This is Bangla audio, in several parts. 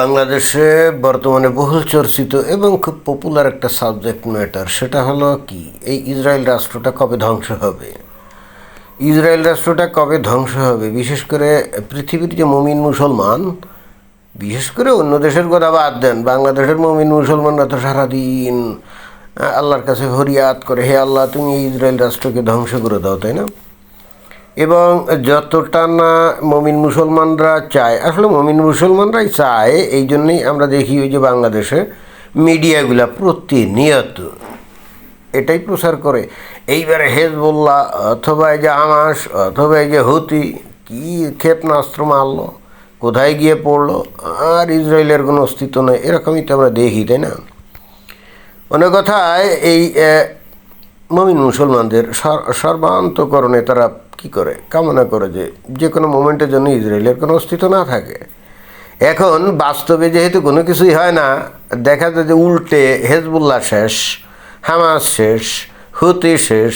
বাংলাদেশে বর্তমানে বহুল চর্চিত এবং খুব পপুলার একটা সাবজেক্ট ম্যাটার সেটা হলো কি? এই ইসরায়েল রাষ্ট্রটা কবে ধ্বংস হবে? ইসরায়েল রাষ্ট্রটা কবে ধ্বংস হবে? বিশেষ করে পৃথিবীর যে মমিন মুসলমান, বিশেষ করে অন্য দেশের কথা বাদ দেন, বাংলাদেশের মমিন মুসলমানরা তো সারাদিন আল্লাহর কাছে হরিয়াত করে, হে আল্লাহ, তুমি ইসরায়েল রাষ্ট্রকে ধ্বংস করে দাও তাই না? এবং যতটা না মমিন মুসলমানরা চায়, আসলে মমিন মুসলমানরাই চায়, এই জন্যই আমরা দেখি ওই যে বাংলাদেশে মিডিয়াগুলা প্রতিনিয়ত এটাই প্রচার করে। এইবারে হেজবুল্লাহ অথবা এই যে আমাস অথবা এই যে হুতি, কী ক্ষেপণাস্ত্র মারলো, কোথায় গিয়ে পড়ল, আর ইসরায়েলের কোনো অস্তিত্ব নেই, এরকমই তো আমরা দেখি, তাই না? অনেক কথায় এই মমিন মুসলমানদের সর্বান্তকরণে তারা কি করে? কামনা করে যে যে কোনো মোমেন্টের জন্য ইসরায়েলের কোনো অস্তিত্ব না থাকে। এখন বাস্তবে যেহেতু কোনো কিছুই হয় না, দেখা যায় যে উল্টে হেজবুল্লাহ শেষ, হামাস শেষ, হুতি শেষ,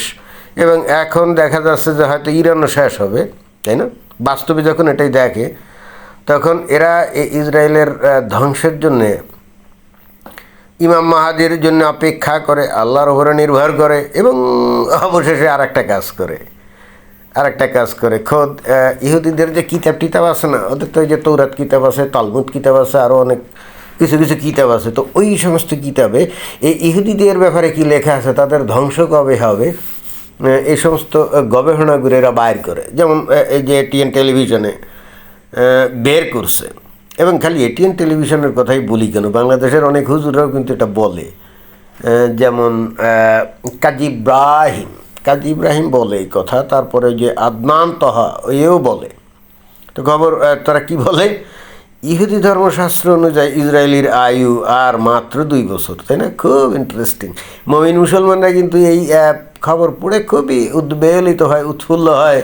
এবং এখন দেখা যাচ্ছে যে হয়তো ইরানও শেষ হবে, তাই না? বাস্তবে যখন এটাই দেখে, তখন এরা ইসরায়েলের ধ্বংসের জন্যে, ইমাম মাহাদির জন্য অপেক্ষা করে, আল্লাহর উপরে নির্ভর করে, এবং অবশেষে আর একটা কাজ করে। আর একটা কাজ করে, খোদ ইহুদিদের যে কিতাব টিতাব আছে না, ওদের তো যে তৌরাত কিতাব আছে, তালমুদ কিতাব আছে আরও অনেক কিছু কিছু কিতাব আছে। তো ওই সমস্ত কিতাবে এই ইহুদিদের ব্যাপারে কি লেখা আছে, তাদের ধ্বংস কবে হবে? এই সমস্ত গবেষণাগুলো এরা বাইর করে। যেমন এই যে এটিএন টেলিভিশনে বের করছে। এবং খালি এটিএন টেলিভিশনের কথাই বলি কেন? বাংলাদেশের অনেক হুজুরাও কিন্তু এটা বলে। যেমন কাজী ইব্রাহিম কাজী ইব্রাহিম বলে এই কথা, তারপরে যে আদনান তহা, এও বলে। তো খবর তারা কি বলে? ইহুদি ধর্মশাস্ত্র অনুযায়ী ইসরায়েলির আয়ু আর মাত্র দুই বছর, তাই না? খুব ইন্টারেস্টিং মমিন মুসলমানরা কিন্তু এই খবর পড়ে খুবই উদ্বেলিত হয়, উৎফুল্ল হয়,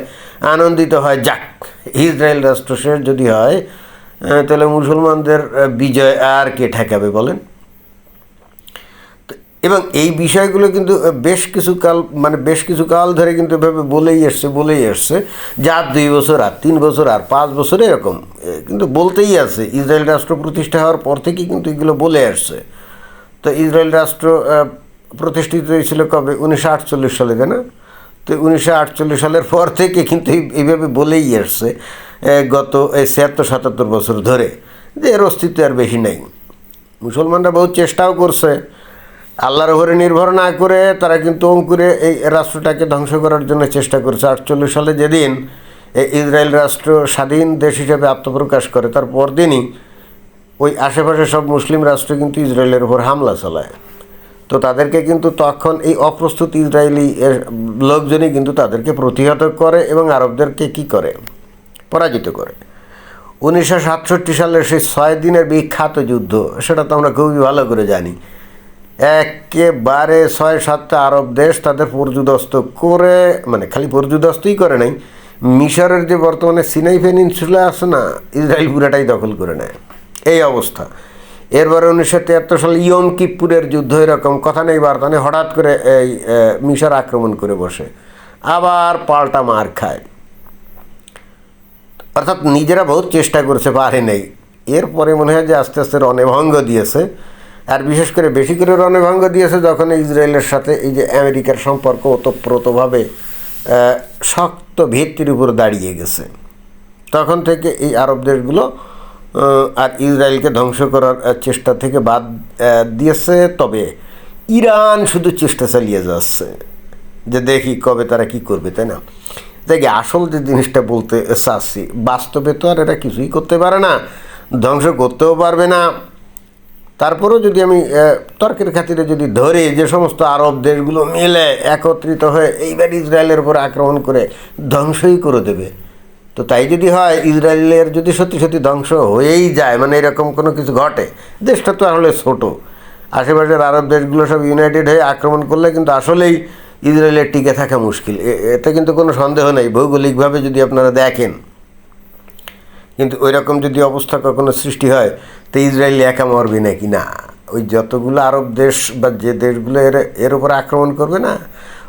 আনন্দিত হয়। যাক, ইসরায়েল রাষ্ট্র যদি হয় তাহলে মুসলমানদের বিজয় আর কে ঠেকাবে বলেন? এবং এই বিষয়গুলো কিন্তু বেশ কিছু কাল মানে বেশ কিছু কাল ধরে কিন্তু এভাবে বলেই এসছে বলেই এসছে যে আর দুই বছর, আর তিন বছর, আর পাঁচ বছর এরকম। কিন্তু বলতেই আছে, ইসরায়েল রাষ্ট্র প্রতিষ্ঠা হওয়ার পর থেকেই কিন্তু এগুলো বলে আসছে। তো ইসরায়েল রাষ্ট্র প্রতিষ্ঠিত হয়েছিল কবে? উনিশশো আটচল্লিশ সালে, তাই না? তো উনিশশো আটচল্লিশ সালের পর থেকে কিন্তু এইভাবে বলেই আসছে গত এই ছিয়াত্তর, সাতাত্তর বছর ধরে, যে এর অস্তিত্ব আর বেশি নেই। মুসলমানরা বহু চেষ্টাও করছে আল্লাহর উপরে নির্ভর না করে তারা কিন্তু অঙ্কুরে এই রাষ্ট্রটাকে ধ্বংস করার জন্য চেষ্টা করেছে। আটচল্লিশ সালে যেদিন এই ইসরায়েল রাষ্ট্র স্বাধীন দেশ হিসেবে আত্মপ্রকাশ করে, তার পরদিনই ওই আশেপাশে সব মুসলিম রাষ্ট্র কিন্তু ইসরায়েলের উপর হামলা চালায়। তো তাদেরকে কিন্তু তখন এই অপ্রস্তুত ইসরায়েলি লোকজনই কিন্তু তাদেরকে প্রতিহত করে এবং আরবদেরকে কি করে? পরাজিত করে। উনিশশো সাতষট্টি সালের সেই ছয় দিনের বিখ্যাত যুদ্ধ, সেটা তো আমরা খুবই ভালো করে জানি। একেবারে ছয় সাতটা আরব দেশ তাদের পর্যুদস্ত করে মানে খালি পর্যুদস্তই করে নাই, মিশরের যে বর্তমানে সিনাই পেনিনসুলা আছে না, ইসরায়েল পুরাটাই দখল করে নেয়। এই অবস্থা। এরপরে উনিশশো তিয়াত্তর সালে ইয়ম কিপ্পুরের যুদ্ধ এরকম, কথা নেই বার্তা নেই, হঠাৎ করে এই মিশর আক্রমণ করে বসে। আবার পাল্টা মার খায়। অর্থাৎ নিজেরা বহুত চেষ্টা করছে, পারে নেই। এরপরে মনে হয় যে আস্তে আস্তে রণভঙ্গ দিয়েছে। আর বিশেষ করে বেশি করে রণভঙ্গ দিয়েছে যখন ইসরায়েলের সাথে এই যে আমেরিকার সম্পর্ক ওতপ্রোতভাবে শক্ত ভিত্তির উপর দাঁড়িয়ে গেছে। তখন থেকে এই আরব দেশগুলো আর ইসরায়েলকে ধ্বংস করার চেষ্টা থেকে বাদ দিয়েছে। তবে ইরান শুধু চেষ্টা চালিয়ে যাচ্ছে যে দেখি কবে তারা কি করবে, তাই না? দেখি, আসল যে জিনিসটা বলতে চাচ্ছি, বাস্তবে তো আর এরা কিছুই করতে পারে না, ধ্বংস করতেও পারবে না। তারপরেও যদি আমি তর্কের খাতিরে যদি ধরি যে সমস্ত আরব দেশগুলো মিলে একত্রিত হয়ে এইবার ইসরায়েলের উপর আক্রমণ করে ধ্বংসই করে দেবে, তো তাই যদি হয় ইসরায়েলের যদি সত্যি সত্যি ধ্বংস হয়েই যায় মানে এরকম কোনো কিছু ঘটে? দেশটা তো আসলে ছোট। আশেপাশের আরব দেশগুলো সব ইউনাইটেড হয়ে আক্রমণ করলে কিন্তু আসলেই ইসরায়েলের টিকে থাকা মুশকিল। এতে কিন্তু কোনো সন্দেহ নেই। ভৌগোলিকভাবে যদি আপনারা দেখেন কিন্তু ওই রকম যদি অবস্থা কখনো সৃষ্টি হয়, তো ইসরায়েল একা মরবে নাকি? না। ওই যতগুলো আরব দেশ বা যে দেশগুলো এর এর উপর আক্রমণ করবে না,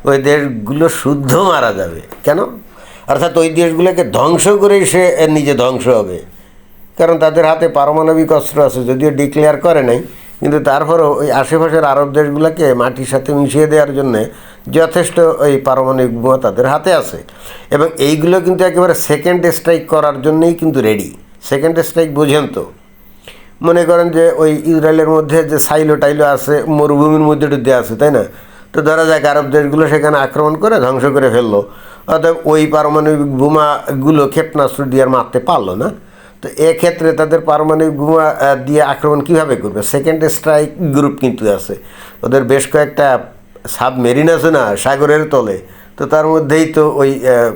ওই দেশগুলো শুদ্ধ মারা যাবে। কেন? অর্থাৎ ওই দেশগুলোকে ধ্বংস করেই সে নিজে ধ্বংস হবে। কারণ তাদের হাতে পারমাণবিক অস্ত্র আছে, যদিও ডিক্লেয়ার করে নাই, কিন্তু তারপরেও ওই আশেপাশের আরব দেশগুলোকে মাটির সাথে মিশিয়ে দেওয়ার জন্যে যথেষ্ট ওই পারমাণবিক বোমা তাদের হাতে আছে। এবং এইগুলো কিন্তু একেবারে সেকেন্ড স্ট্রাইক করার জন্যই কিন্তু রেডি সেকেন্ড স্ট্রাইক বোঝেন তো। মনে করেন যে ওই ইসরায়েলের মধ্যে যে সাইলো টাইলো আছে, মরুভূমির মধ্যে টুধ্যে আছে, তাই না? তো ধরা যাক আরব দেশগুলো সেখানে আক্রমণ করে ধ্বংস করে ফেলল। অতএব ওই পারমাণবিক বোমাগুলো ক্ষেপণাস্ত্র দিয়ে আর মারতে পারল না। তো এক্ষেত্রে তাদের পারমাণবিক বোমা দিয়ে আক্রমণ কীভাবে করবে? সেকেন্ড স্ট্রাইক গ্রুপ কিন্তু আছে। ওদের বেশ কয়েকটা সাবমেরিন আছে না, সাগরের তলে, তো তার মধ্যেই তো ওই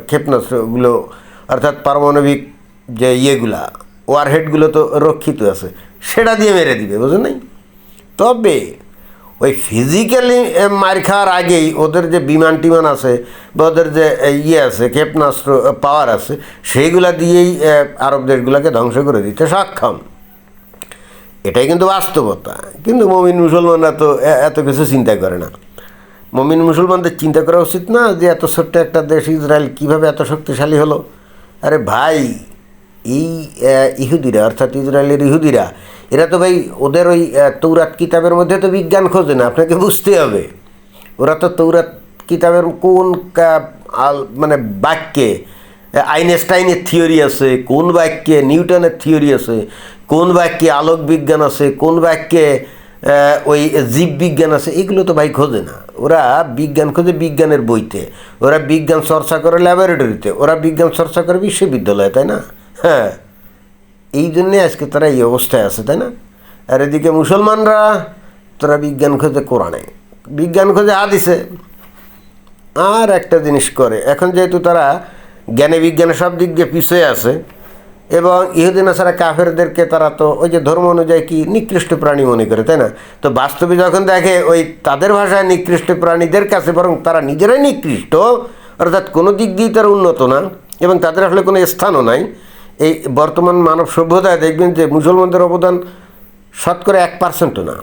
ক্ষেপণাস্ত্রগুলো, অর্থাৎ পারমাণবিক যে ইয়েগুলা, ওয়ারহেডগুলো তো রক্ষিত আছে, সেটা দিয়ে মেরে দিবে, বুঝলেন নাই? তবে ওই ফিজিক্যালি মার খাওয়ার আগেই ওদের যে বিমান টিমান আছে, বা ওদের যে ইয়ে আছে, ক্ষেপণাস্ত্র পাওয়ার আছে, সেইগুলা দিয়েই আরব দেশগুলোকে ধ্বংস করে দিতে সক্ষম। এটাই কিন্তু বাস্তবতা, কিন্তু মমিন মুসলমানরা তো এত কিছু চিন্তা করে না। মমিন মুসলমানদের চিন্তা করা উচিত না যে এত ছোট্ট একটা দেশ ইসরায়েল কীভাবে এত শক্তিশালী হলো? আরে ভাই, এই ইহুদিরা, অর্থাৎ ইসরায়েলের ইহুদিরা, এরা তো ভাই ওদের ওই তৌরাত কিতাবের মধ্যে তো বিজ্ঞান খোঁজে না, আপনাকে বুঝতে হবে। ওরা তো তৌরাত কিতাবের কোন মানে বাক্যে আইনস্টাইনের থিওরি আছে, কোন বাক্যে নিউটনের থিওরি আছে, কোন বাক্যে আলোক বিজ্ঞান আছে, কোন বাক্যে ওই জীববিজ্ঞান আছে, এগুলো তো ভাই খোঁজে না। ওরা বিজ্ঞান খোঁজে বিজ্ঞানের বইতে। ওরা বিজ্ঞান চর্চা করে ল্যাবরেটরিতে ওরা বিজ্ঞান চর্চা করে বিশ্ববিদ্যালয়ে, তাই না? হ্যাঁ। এই জন্যে আজকে তারা এই অবস্থায় আছে, তাই না? আর এদিকে মুসলমানরা, তারা বিজ্ঞান খোঁজে কোরআনে। বিজ্ঞান খোঁজে হাদিসে। আর একটা জিনিস করে, এখন যেহেতু তারা জ্ঞানে বিজ্ঞানে সব দিক দিয়ে পিছিয়ে আছে এবং ইহুদিন ছাড়া কাফেরদেরকে তারা তো ওই যে ধর্ম অনুযায়ী কি নিকৃষ্ট প্রাণী মনে করে, তাই না? তো বাস্তবে যখন দেখে ওই তাদের ভাষায় নিকৃষ্ট প্রাণীদের কাছে বরং তারা নিজেরাই নিকৃষ্ট, অর্থাৎ কোনো দিক দিয়েই তারা উন্নত না এবং তাদের আসলে কোনো স্থানও নাই। এই বর্তমান মানব সভ্যতায় দেখবেন যে মুসলমানদের অবদান শতকরা এক পার্সেন্টও না।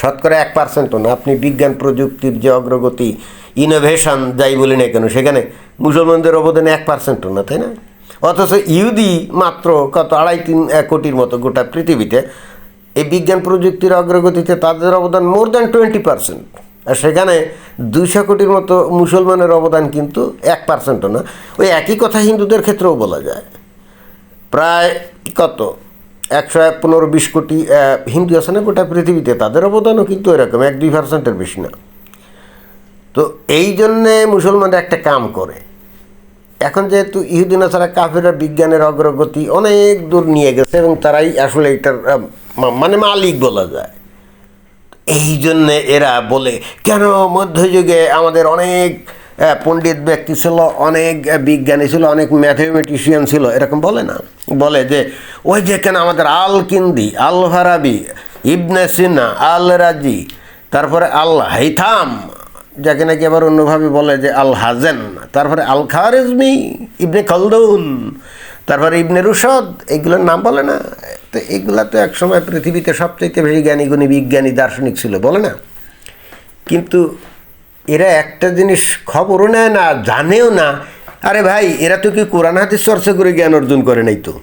শতকরা এক পার্সেন্টও না। আপনি বিজ্ঞান প্রযুক্তির যে অগ্রগতি ইনোভেশন যাই বলি না কেন, সেখানে মুসলমানদের অবদান এক পার্সেন্টও না, তাই না? অথচ ইহুদি মাত্র কত আড়াই তিন, এক কোটির মতো গোটা পৃথিবীতে এই বিজ্ঞান প্রযুক্তির অগ্রগতিতে তাদের অবদান মোর দ্যান টোয়েন্টি পার্সেন্ট আর সেখানে দুইশো কোটির মতো মুসলমানের অবদান কিন্তু এক পার্সেন্টও না। ওই একই কথা হিন্দুদের ক্ষেত্রেও বলা যায়। প্রায় কত? একশো পনেরো বিশ কোটি হিন্দু আছে না গোটা পৃথিবীতে? তাদের অবদানও কিন্তু এরকম, এক দুই পার্সেন্টের বেশি না। তো এই জন্যে মুসলমানরা একটা কাম করে। এখন যেহেতু ইহুদিনা ছাড়া কাফেরা বিজ্ঞানের অগ্রগতি অনেক দূর নিয়ে গেছে এবং তারাই আসলে এটার মানে মালিক বলা যায়। এই জন্যে এরা বলে, কেন মধ্যযুগে আমাদের অনেক পণ্ডিত ব্যক্তি ছিল, অনেক বিজ্ঞানী ছিল, অনেক ম্যাথমেটিশিয়ান ছিল? এরকম বলে না। বলে যে, ওই যে কেন আমাদের আল কিন্দি আল ফারাবি ইবনে সিনা আল রাজি তারপরে আল হাইথাম যাকে নাকি আবার অন্যভাবে বলে যে আল হাজেন তারপরে আল খারেজমি ইবনে খলদুন, তারপরে ইবনে রুশদ এগুলোর নাম বলে না? তো এগুলা তো একসময় পৃথিবীতে সবচাইতে বেশি জ্ঞানী গুণী বিজ্ঞানী দার্শনিক ছিল, বলে না? কিন্তু এরা একটা জিনিস খবরও নেয় না, জানেও না। আরে ভাই, এরা তো কি কোরআন হাদিস চর্চা করে জ্ঞান অর্জন করে নাই তো?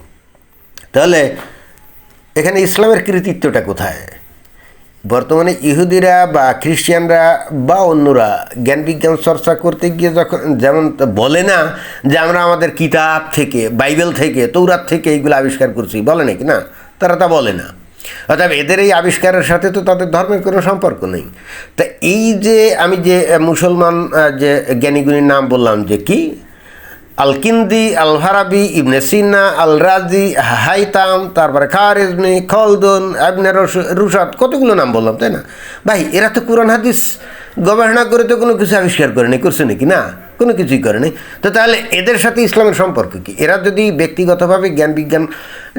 তাহলে এখানে ইসলামের কৃতিত্বটা কোথায়? বর্তমানে ইহুদিরা বা খ্রিস্টিয়ানরা বা অন্যরা জ্ঞান বিজ্ঞান চর্চা করতে গিয়ে যখন যেমন বলে না যে আমরা আমাদের কিতাব থেকে, বাইবেল থেকে, তৌরাত থেকে এইগুলো আবিষ্কার করছি, বলে নাকি না? তারা তা বলে না। অর্থাৎ এদের এই আবিষ্কারের সাথে তো তাদের ধর্মের কোনো সম্পর্ক নেই। তা এই যে আমি যে মুসলমান যে জ্ঞানীগুণীর নাম বললাম যে কি? আলকিন্দি আল হারাবি ইবনে সিনা আল রাজি হাইতাম, তারপরে খারেজমি খলদুন আবনে রুশাদ কতগুলো নাম বললাম, তাই না? ভাই, এরা তো কোরআন, হাদিস গবেষণা করে তো কোনো কিছু আবিষ্কার করেনি করছে নাকি? না, কোনো কিছুই করেনি তো তাহলে এদের সাথে ইসলামের সম্পর্ক কি? এরা যদি ব্যক্তিগতভাবে জ্ঞান বিজ্ঞান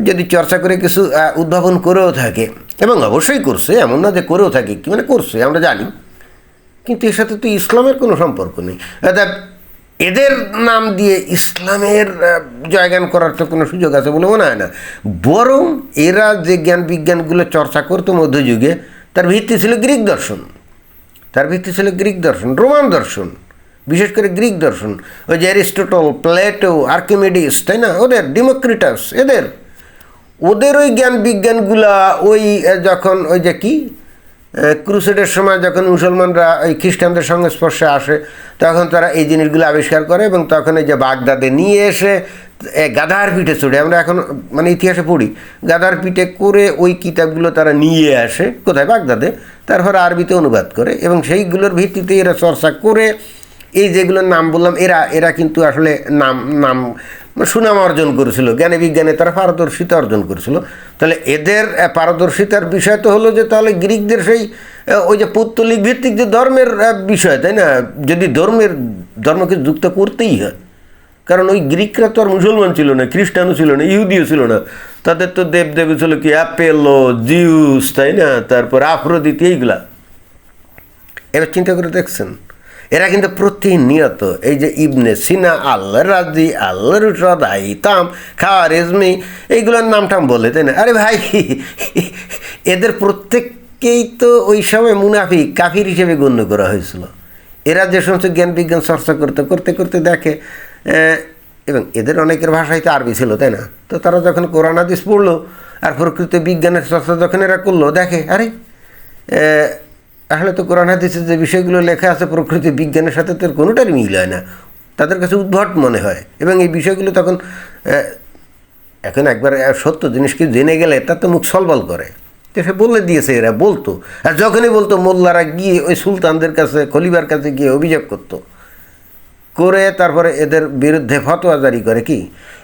যদি চর্চা করে কিছু উদ্ভাবন করেও থাকে, এবং অবশ্যই করছে, এমন না যে করেও থাকে, কি মানে করছে, আমরা জানি। কিন্তু এর সাথে তো ইসলামের কোনো সম্পর্ক নেই। এদের নাম দিয়ে ইসলামের জয়গান করার তো কোনো সুযোগ আছে বলে মনে হয় না। বরং এরা যে জ্ঞান বিজ্ঞানগুলো চর্চা করতো মধ্যযুগে, তার ভিত্তি ছিল গ্রিক দর্শন। তার ভিত্তি ছিল গ্রিক দর্শন, রোমান দর্শন, বিশেষ করে গ্রিক দর্শন। ওই যে অ্যারিস্টোটল, প্লেটো, আর্কিমিডিস, তাই না? ওদের, ডিমোক্রিটাস, এদের। ওদের ওই জ্ঞান বিজ্ঞানগুলা ওই যখন ওই যে কি? ক্রুসেডের সময় যখন মুসলমানরা ওই খ্রিস্টানদের সংস্পর্শে আসে, তখন তারা এই জিনিসগুলো আবিষ্কার করে এবং তখন এই যে বাগদাদে নিয়ে এসে গাধার পিঠে চড়ে। আমরা এখন মানে ইতিহাসে পড়ি, গাধার পিঠে করে ওই কিতাবগুলো তারা নিয়ে আসে কোথায়? বাগদাদে। তারপর আরবিতে অনুবাদ করে এবং সেইগুলোর ভিত্তিতে এরা চর্চা করে, এই যেগুলোর নাম বললাম, এরা এরা কিন্তু আসলে নাম নাম সুনাম অর্জন করেছিল, জ্ঞানে বিজ্ঞানে তারা পারদর্শিতা অর্জন করেছিল। তাহলে এদের পারদর্শিতার বিষয় তো হলো যে তাহলে গ্রিকদের সেই ওই যে পৌত্তলিক ভিত্তিক যে ধর্মের বিষয়, তাই না? যদি ধর্মের, ধর্মকে যুক্ত করতেই হয়। কারণ ওই গ্রিকরা তো আর মুসলমান ছিল না, খ্রিস্টানও ছিল না, ইহুদিও ছিল না। তাদের তো দেব দেবী ছিল কি, অ্যাপেলো, জিউস, তাই না? তারপর আফ্রোদিত, এইগুলা। এবার চিন্তা করে দেখছেন। এরা কিন্তু প্রতিনিয়ত এই যে ইবনে সিনা আল্লাহ রাজি আল্লাহ রুশদ আইতাম খাওয়ারেজমি এইগুলোর নাম টাম বলে, তাই না? আরে ভাই, এদের প্রত্যেককেই তো ওই সময় মুনাফি কাফির হিসেবে গণ্য করা হয়েছিল। এরা যে সমস্ত জ্ঞান বিজ্ঞান চর্চা করতে করতে করতে দেখে এবং এদের অনেকের ভাষায় তো আরবি ছিল, তাই না? তো তারা যখন কোরআন, হাদিস পড়ল, আর প্রকৃত বিজ্ঞানের চর্চা যখন এরা করল, দেখে, আরে আসলে তো কোরআন হাদিসের যে বিষয়গুলো লেখা আছে প্রকৃতি বিজ্ঞানের সাথে তো কোনোটারই মিল হয় না। তাদের কাছে উদ্ভট মনে হয়। এবং এই বিষয়গুলো তখন এখন একবার সত্য জিনিসকে জেনে গেলে তার তো মুখ সলবল করে। তো সে বলে দিয়েছে এরা, বলতো। আর যখনই বলতো, মোল্লারা গিয়ে ওই সুলতানদের কাছে খলিবার কাছে গিয়ে অভিযোগ করতো। করে তারপরে এদের বিরুদ্ধে ফতোয়া জারি করে কি?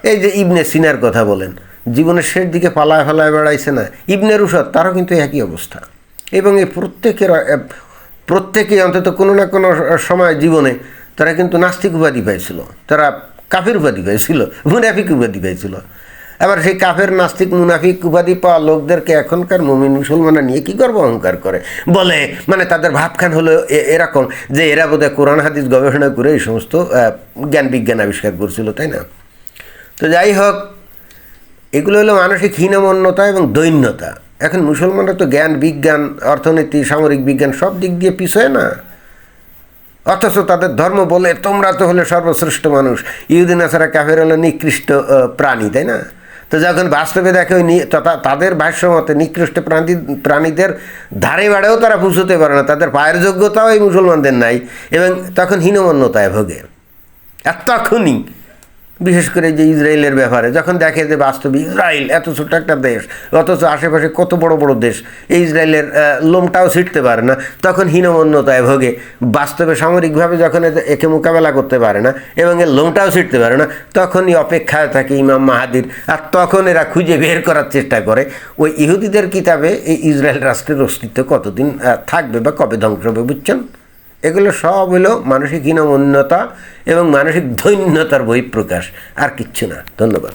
এই যে ইবনে সিনার কথা বলেন, জীবনের শেষ দিকে পালায় ফালায় বেড়াইছে না। ইবনে রুশদ, তারও কিন্তু একই অবস্থা। এবং এই প্রত্যেকের আহ, প্রত্যেকেই অন্তত কোনো না কোনো সময় জীবনে তারা কিন্তু নাস্তিক উপাধি পাইছিল। তারা কাফের উপাধি পাইছিল মুনাফিক উপাধি পাইছিল। আবার সেই কাফের নাস্তিক মুনাফিক উপাধি পাওয়া লোকদেরকে এখনকার মুমিন মুসলমানরা নিয়ে কী গর্ব অহংকার করে? বলে মানে তাদের ভাবখান হলো এরকম যে এরা বোধহয় কোরআন হাদিস গবেষণা করে এই সমস্ত জ্ঞান বিজ্ঞান আবিষ্কার করছিল তাই না? তো যাই হোক এগুলো হলো মানসিক হীনমন্যতা এবং দৈন্যতা। এখন মুসলমানরা তো জ্ঞান, বিজ্ঞান, অর্থনীতি, সামরিক বিজ্ঞান সব দিক দিয়ে পিছয় না। অথচ তাদের ধর্ম বলে, তোমরা তো হলে সর্বশ্রেষ্ঠ মানুষ। ইহুদিন আসারা কাফের হলো নিকৃষ্ট প্রাণী, তাই না? তো যখন বাস্তবে দেখে ওই তাদের ভাষ্য মতে নিকৃষ্ট প্রাণী, প্রাণীদের ধারে বাড়েও তারা বুঝতে পারে না। তাদের পায়ের যোগ্যতাও এই মুসলমানদের নাই এবং তখন হীনমন্যতায় ভোগে। আর তখনই বিশেষ করে যে ইসরায়েলের ব্যাপারে, যখন দেখে যে বাস্তবে ইসরায়েল এত ছোট একটা দেশ, অথচ আশেপাশে কত বড় বড় দেশ, এই ইসরায়েলের লোমটাও ছিটতে পারে না, তখন হীনমন্যতায় ভোগে। বাস্তবে সামরিকভাবে যখন একে মোকাবেলা করতে পারে না, এবং এর লোমটাও ছিটতে পারে না, তখনই অপেক্ষায় থাকে ইমাম মাহাদির, আর তখন এরা খুঁজে বের করার চেষ্টা করে। ওই ইহুদিদের কিতাবে এই ইসরায়েল রাষ্ট্রের অস্তিত্ব কতদিন থাকবে বা কবে ধ্বংস হবে, বুঝছেন? এগুলো সব হলো মানসিক হীনমন্যতা এবং মানসিক দৈন্যতার বহিঃপ্রকাশ। আর কিচ্ছু না। ধন্যবাদ।